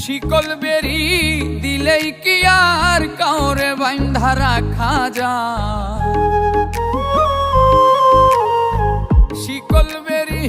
শিকল বেরি দিলেই কি আর কাউরে বাইন্ধা রাখা যা শিকল বেরি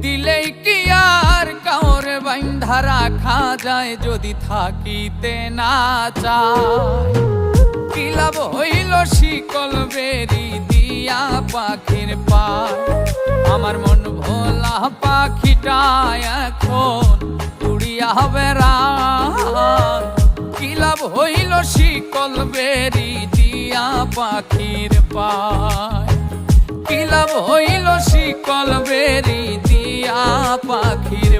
দিলেই কি আর কাউরে বাইন্ধা রাখা যায় যদি থাকিতে না চায়? কিলাব হইল শিকল বেরি দিয়া পাখির পা আমার মন ভোলা পাখিটা এখন হইল শিকল বেরি দিয়া পাখির পায়? কি হইল শিকল বেরি দিয়া পাখির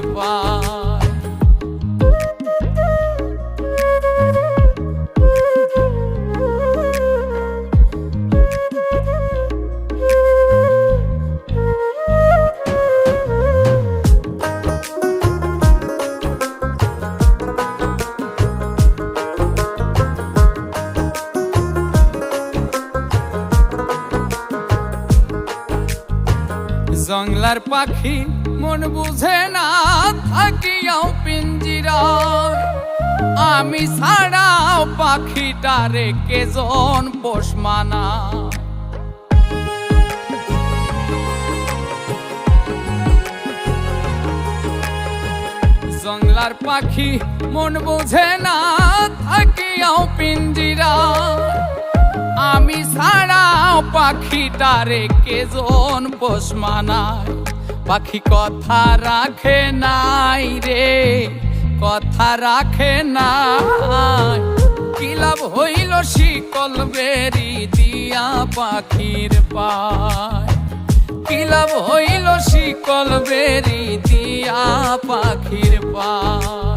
জংলার পাখি মন বুঝে না থাকিয়াও পিঞ্জিরা। আমি ছাড়াও পাখিটারে কেজন পোষ মানা। জংলার পাখি মন বুঝে না থাকিয়াও পিঞ্জিরা। পাখিটারে কেজন পোষ মানায়? পাখি কথা রাখে নাই রে, কথা রাখে নাই। কি লাভ হইল শিকল বেরি দিয়া পাখির পায়? কি লাভ হইল শিকল বেরি দিয়া পাখির পায়?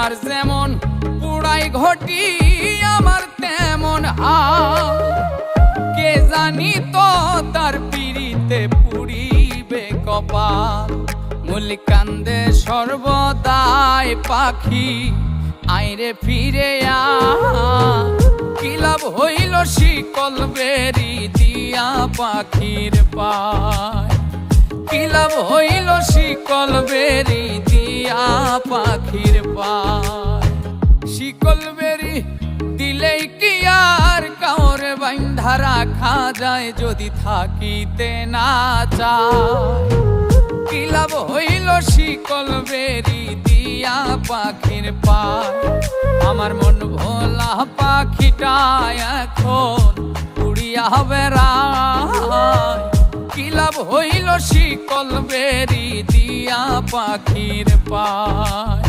কুমার যেমন পুড়াই ঘটি, আমার তেমন হাল। কে জানি তো তার পিড়িতে পুড়িবে কপাল। মুলিকান্দে সর্বদাই পাখি, আইরে ফিরে আ কি লাভ হইল শিকল বেরি দিয়া পাখির পায়? কি লাভ হইল শিকল বেরি দিয়া পাখির পায়। শিকল বেরি দিলেই কি আর কাউরে বাইন্ধা রাখা যায় যদি থাকিতে না চায়। কি হইল শিকল বেরি দিয়া পাখির পায়? আমার মন ভোলা পাখিটা এখন উড়িয়া বেড়ায়। কি হইল শিকল বেরি দিয়া পাখির পায়।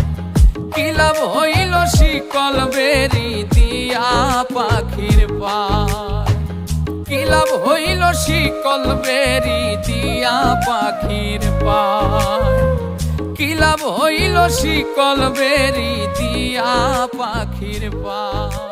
কি লাভ হইল শিকল বেরি দিয়া পাখির পায়। কি লাভ হইল শিকল বেরি দিয়া পাখির পায়। কি লাভ হইল শিকল বেরি দিয়া পাখির পায়।